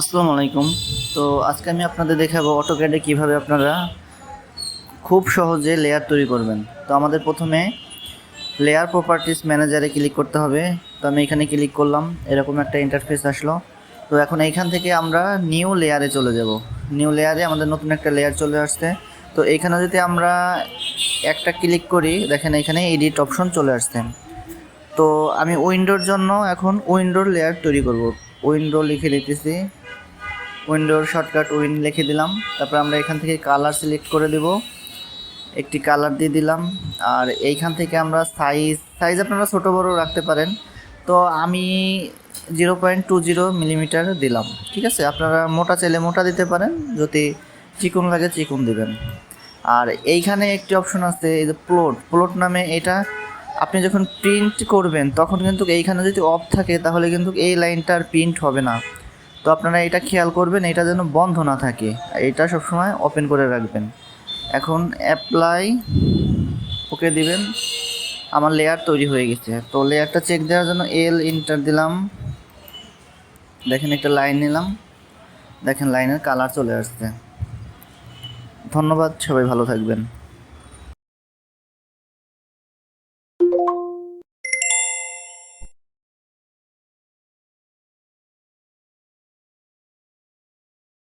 আসসালামু আলাইকুম। তো আজকে আমি আপনাদের দেখাবো অটোক্যাডে কীভাবে আপনারা খুব সহজে লেয়ার তৈরি করবেন। তো আমাদের প্রথমে লেয়ার প্রপার্টিস ম্যানেজারে ক্লিক করতে হবে। তো আমি এখানে ক্লিক করলাম, এরকম একটা ইন্টারফেস আসলো। তো এখন এইখান থেকে আমরা নিউ লেয়ারে চলে যাব। নিউ লেয়ারে আমাদের নতুন একটা লেয়ার চলে আসছে। তো এখানে যদি আমরা একটা ক্লিক করি, দেখেন এখানে এডিট অপশন চলে আসছে। তো আমি উইন্ডোর জন্য এখন উইন্ডোর লেয়ার তৈরি করব। উইন্ডো লিখে দিতেছি। উইন্ডোর শর্টকাট উইন লিখে দিলাম। তারপর আমরা এখান থেকে কালার সিলেক্ট করে দেব। একটি কালার দিয়ে দিলাম। আর এইখান থেকে আমরা সাইজ সাইজ আপনারা ছোটো বড় রাখতে পারেন। তো আমি zero point two zero millimetre দিলাম। ঠিক আছে? আপনারা মোটা চাইলে মোটা দিতে পারেন। যদি চিকন লাগে চিকন দিবেন। আর এইখানে একটি অপশন আছে, এই যে প্লট। প্লট নামে এটা আপনি যখন প্রিন্ট করবেন, তখন কিন্তু এইখানে যদি অফ থাকে, তাহলে কিন্তু এই লাইনটা আর প্রিন্ট হবে না। তো আপনারা এটা খেয়াল করবেন, এটা যেন বন্ধ না থাকে। এটা সবসময় ওপেন করে রাখবেন। এখন অ্যাপ্লাই ওকে দিবেন। আমার লেয়ার তৈরি হয়ে গেছে। তো লেয়ারটা চেক দেওয়ার জন্য এল ইন্টার দিলাম। দেখেন একটা লাইন নিলাম। দেখেন লাইনের কালার চলে আসছে। ধন্যবাদ, সবাই ভালো থাকবেন।